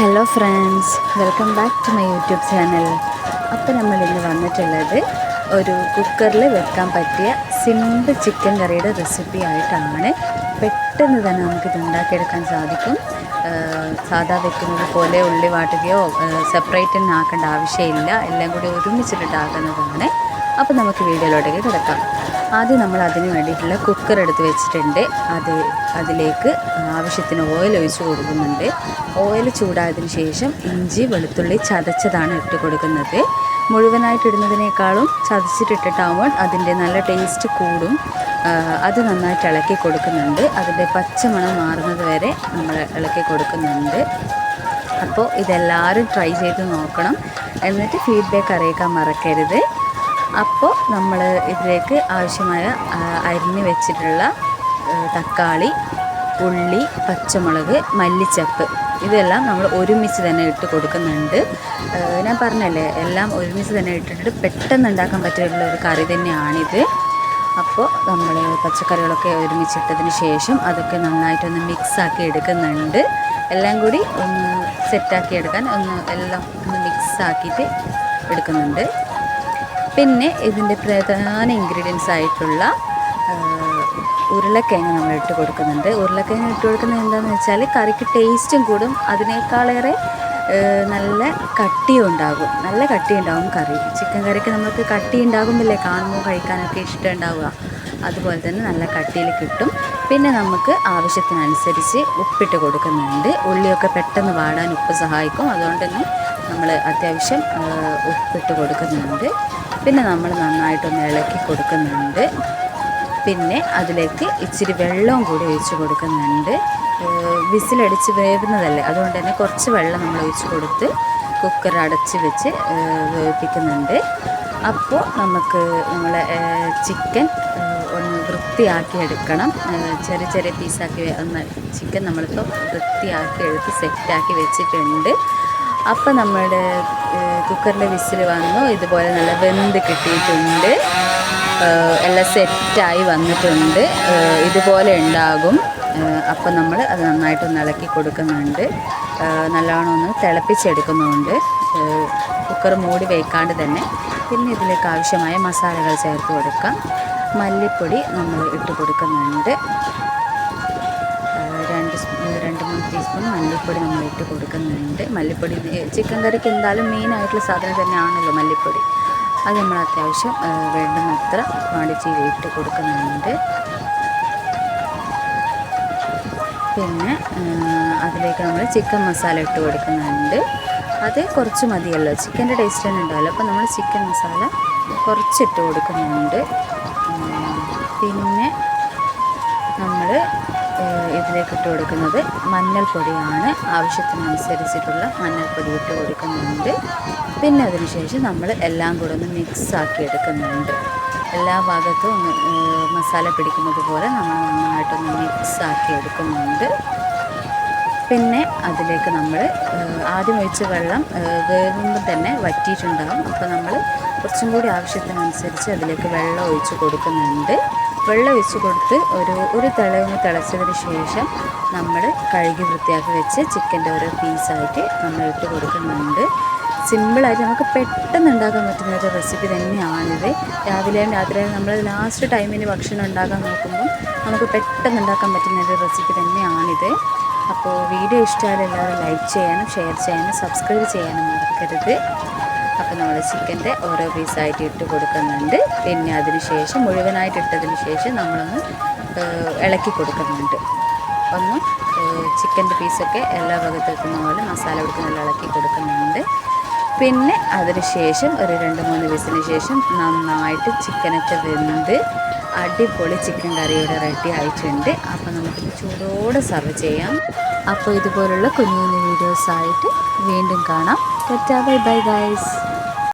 Hello friends welcome back to my YouTube channel അപ്പോൾ നമ്മൾ ഇന്ന് വന്നിട്ടുള്ളത് ഒരു കുക്കറിൽ വെക്കാൻ പറ്റിയ സിമ്പിൾ ചിക്കൻ കറിയുടെ റെസിപ്പി ആയിട്ടാണ്. പെട്ടെന്ന് തന്നെ നമുക്കിത് ഉണ്ടാക്കിയെടുക്കാൻ സാധിക്കും. സാധാ വെക്കുന്നത് പോലെ ഉള്ളി വാട്ടുകയോ സെപ്പറേറ്റ് ആക്കേണ്ട ആവശ്യമില്ല. എല്ലാം കൂടി ഒരുമിച്ചിട്ടിട്ടാക്കുന്നതാണ് അപ്പോൾ നമുക്ക് വീഡിയോയിലോട്ടേക്ക് കിടക്കാം. ആദ്യം നമ്മൾ അതിന് വേണ്ടിയിട്ടുള്ള കുക്കർ എടുത്ത് വെച്ചിട്ടുണ്ട്. അത് അതിലേക്ക് ആവശ്യത്തിന് ഓയിൽ ഒഴിച്ച് കൊടുക്കുന്നുണ്ട്. ഓയിൽ ചൂടായതിന് ശേഷം ഇഞ്ചി വെളുത്തുള്ളി ചതച്ചതാണ് ഇട്ട് കൊടുക്കുന്നത്. മുഴുവനായിട്ട് ഇടുന്നതിനേക്കാളും ചതച്ചിട്ടിട്ടിട്ടാകുമ്പോൾ അതിന്റെ നല്ല ടേസ്റ്റ് കൂടും. അത് നന്നായിട്ട് ഇളക്കി കൊടുക്കുന്നുണ്ട്. അതിന്റെ പച്ചമണം മാറുന്നത് വരെ നമ്മൾ ഇളക്കി കൊടുക്കുന്നുണ്ട്. അപ്പോൾ ഇതെല്ലാവരും ട്രൈ ചെയ്ത് നോക്കണം. എന്നിട്ട് ഫീഡ്ബാക്ക് അറിയിക്കാൻ മറക്കരുത്. അപ്പോൾ നമ്മൾ ഇതിലേക്ക് ആവശ്യമായ അരിഞ്ഞ് വെച്ചിട്ടുള്ള തക്കാളി ഉള്ളി പച്ചമുളക് മല്ലിച്ചപ്പ് ഇതെല്ലാം നമ്മൾ ഒരുമിച്ച് തന്നെ ഇട്ട് കൊടുക്കുന്നുണ്ട്. ഞാൻ പറഞ്ഞല്ലേ എല്ലാം ഒരുമിച്ച് തന്നെ ഇട്ടിട്ട് പെട്ടെന്ന് ഉണ്ടാക്കാൻ പറ്റിയുള്ള ഒരു കറി തന്നെയാണിത്. അപ്പോൾ നമ്മൾ പച്ചക്കറികളൊക്കെ ഒരുമിച്ചിട്ടതിന് ശേഷം അതൊക്കെ നന്നായിട്ടൊന്ന് മിക്സാക്കി എടുക്കുന്നുണ്ട്. എല്ലാം കൂടി ഒന്ന് സെറ്റാക്കി എടുക്കാൻ ഒന്ന് എല്ലാം ഒന്ന് മിക്സാക്കിയിട്ട് എടുക്കുന്നുണ്ട്. പിന്നെ ഇതിന്റെ പ്രധാന ഇൻഗ്രീഡിയൻസ് ആയിട്ടുള്ള ഉരുളക്കിഴങ്ങ് നമ്മൾ ഇട്ട് കൊടുക്കുന്നുണ്ട്. ഉരുളക്കിഴങ്ങ് ഇട്ട് കൊടുക്കുന്നത് എന്താണെന്ന് വെച്ചാൽ കറിക്ക് ടേസ്റ്റും കൂടും. അതിനേക്കാളേറെ നല്ല കട്ടിയും ഉണ്ടാകും. നല്ല കട്ടി ഉണ്ടാകും കറി. ചിക്കൻ കറിക്ക് നമുക്ക് കട്ടി ഉണ്ടാകുമ്പില്ലേ കാണുമ്പോൾ കഴിക്കാനൊക്കെ ഇഷ്ടം ഉണ്ടാവുക. അതുപോലെ തന്നെ നല്ല കട്ടിയിൽ കിട്ടും. പിന്നെ നമുക്ക് ആവശ്യത്തിനനുസരിച്ച് ഉപ്പിട്ട് കൊടുക്കുന്നുണ്ട്. ഉള്ളിയൊക്കെ പെട്ടെന്ന് വാടാൻ ഉപ്പ് സഹായിക്കും. അതുകൊണ്ട് തന്നെ നമ്മൾ അത്യാവശ്യം ഉപ്പിട്ട് കൊടുക്കുന്നുണ്ട്. പിന്നെ നമ്മൾ നന്നായിട്ടൊന്ന് ഇളക്കി കൊടുക്കുന്നുണ്ട്. പിന്നെ അതിലേക്ക് ഇച്ചിരി വെള്ളവും കൂടി ഒഴിച്ച് കൊടുക്കുന്നുണ്ട്. വിസിലടിച്ച് വേവുന്നതല്ലേ? അതുകൊണ്ട് തന്നെ കുറച്ച് വെള്ളം നമ്മൾ ഒഴിച്ച് കൊടുത്ത് കുക്കർ അടച്ച് വെച്ച് വേവിപ്പിക്കുന്നുണ്ട്. അപ്പോൾ നമുക്ക് നമ്മളെ ചിക്കൻ ഒന്ന് വൃത്തിയാക്കി എടുക്കണം. ചെറിയ ചെറിയ പീസാക്കി ഒന്ന് ചിക്കൻ നമ്മളിപ്പോൾ വൃത്തിയാക്കി എടുത്ത് സെറ്റാക്കി വെച്ചിട്ടുണ്ട്. അപ്പോൾ നമ്മുടെ കുക്കറിന്റെ വിസിൽ വന്നു. ഇതുപോലെ നല്ല വെന്ത് കിട്ടിയിട്ടുണ്ട്. എല്ലാം സെറ്റായി വന്നിട്ടുണ്ട്. ഇതുപോലെ ഉണ്ടാകും. അപ്പം നമ്മൾ അത് നന്നായിട്ടൊന്ന് ഇളക്കി കൊടുക്കുന്നുണ്ട്. നല്ലവണ്ണം ഒന്ന് തിളപ്പിച്ചെടുക്കുന്നുണ്ട്. കുക്കർ മൂടി വയ്ക്കാണ്ട് തന്നെ. പിന്നെ ഇതിലേക്ക് ആവശ്യമായ മസാലകൾ ചേർത്ത് കൊടുക്കാം. മല്ലിപ്പൊടി നമ്മൾ ഇട്ട് കൊടുക്കുന്നുണ്ട്. ടീസ്പൂൺ മല്ലിപ്പൊടി നമ്മളിട്ട് കൊടുക്കുന്നുണ്ട്. മല്ലിപ്പൊടി ചിക്കൻ കറിക്ക് എന്തായാലും മെയിനായിട്ടുള്ള സാധനം തന്നെയാണല്ലോ മല്ലിപ്പൊടി. അത് നമ്മൾ അത്യാവശ്യം വേണ്ടുന്നത്ര ക്വാണ്ടിറ്റിയിൽ ഇട്ട് കൊടുക്കുന്നുണ്ട്. പിന്നെ അതിലേക്ക് നമ്മൾ ചിക്കൻ മസാല ഇട്ട് കൊടുക്കുന്നുണ്ട്. അത് കുറച്ച് മതിയല്ലോ. ചിക്കന്റെ ടേസ്റ്റ് തന്നെ ഉണ്ടാവില്ല അപ്പോൾ നമ്മൾ ചിക്കൻ മസാല കുറച്ചിട്ട് കൊടുക്കുന്നുണ്ട്. പിന്നെ ഇതിലേക്ക് ഇട്ട് കൊടുക്കുന്നത് മഞ്ഞൾപ്പൊടിയാണ്. ആവശ്യത്തിനനുസരിച്ചിട്ടുള്ള മഞ്ഞൾപ്പൊടി ഇട്ട് കൊടുക്കുന്നുണ്ട് പിന്നെ അതിനുശേഷം നമ്മൾ എല്ലാം കൂടെ ഒന്ന് മിക്സാക്കി എടുക്കുന്നുണ്ട് എല്ലാ ഭാഗത്തും ഒന്ന് മസാല പിടിക്കുന്നത് പോലെ നമ്മൾ നന്നായിട്ടൊന്ന് മിക്സാക്കി എടുക്കുന്നുണ്ട് പിന്നെ അതിലേക്ക് നമ്മൾ ആദ്യം ഒഴിച്ച വെള്ളം വേവുമ്പോൾ തന്നെ വറ്റിയിട്ടുണ്ടാകും അപ്പോൾ നമ്മൾ കുറച്ചും കൂടി ആവശ്യത്തിനനുസരിച്ച് അതിലേക്ക് വെള്ളം ഒഴിച്ച് കൊടുക്കുന്നുണ്ട്. വെള്ളം ഒഴിച്ച് കൊടുത്ത് ഒരു ഒരു തിളയൊന്ന് തിളച്ചതിന് ശേഷം നമ്മൾ കഴുകി വൃത്തിയാക്കി വെച്ച് ചിക്കന്റെ ഓരോ പീസായിട്ട് നമ്മൾ ഇട്ട് കൊടുക്കുന്നുണ്ട്. സിമ്പിളായിട്ട് നമുക്ക് പെട്ടെന്ന് ഉണ്ടാക്കാൻ പറ്റുന്ന ഒരു റെസിപ്പി തന്നെയാണിത്. രാവിലെയും രാത്രിയും നമ്മൾ ലാസ്റ്റ് ടൈമിന് ഭക്ഷണം ഉണ്ടാക്കാൻ നോക്കുമ്പോൾ നമുക്ക് പെട്ടെന്ന് ഉണ്ടാക്കാൻ പറ്റുന്ന ഒരു റെസിപ്പി തന്നെയാണിത്. അപ്പോൾ വീഡിയോ ഇഷ്ടമായാലും എല്ലാവരും ലൈക്ക് ചെയ്യാനും ഷെയർ ചെയ്യാനും സബ്സ്ക്രൈബ് ചെയ്യാനും മറക്കരുത്. അപ്പോൾ നമ്മൾ ചിക്കന്റെ ഓരോ പീസായിട്ട് ഇട്ട് കൊടുക്കുന്നുണ്ട്. പിന്നെ അതിന് ശേഷം മുഴുവനായിട്ട് ഇട്ടതിന് ശേഷം നമ്മളൊന്ന് ഇളക്കി കൊടുക്കുന്നുണ്ട്. ഒന്ന് ചിക്കന്റെ പീസൊക്കെ എല്ലാ ഭാഗത്തേക്കുന്ന പോലെ മസാല നല്ല ഇളക്കി കൊടുക്കുന്നുണ്ട്. പിന്നെ അതിന് ശേഷം ഒരു രണ്ട് മൂന്ന് ദിവസത്തിന് ശേഷം നന്നായിട്ട് ചിക്കനൊക്കെ വെന്ത് അടിപൊളി ചിക്കൻ കറിയുടെ റെഡി ആയിട്ടുണ്ട്. അപ്പോൾ നമുക്ക് ചൂടോടെ സർവ് ചെയ്യാം. അപ്പോൾ ഇതുപോലുള്ള കുഞ്ഞു കുഞ്ഞു വീഡിയോസായിട്ട് വീണ്ടും കാണാം. Bye bye guys.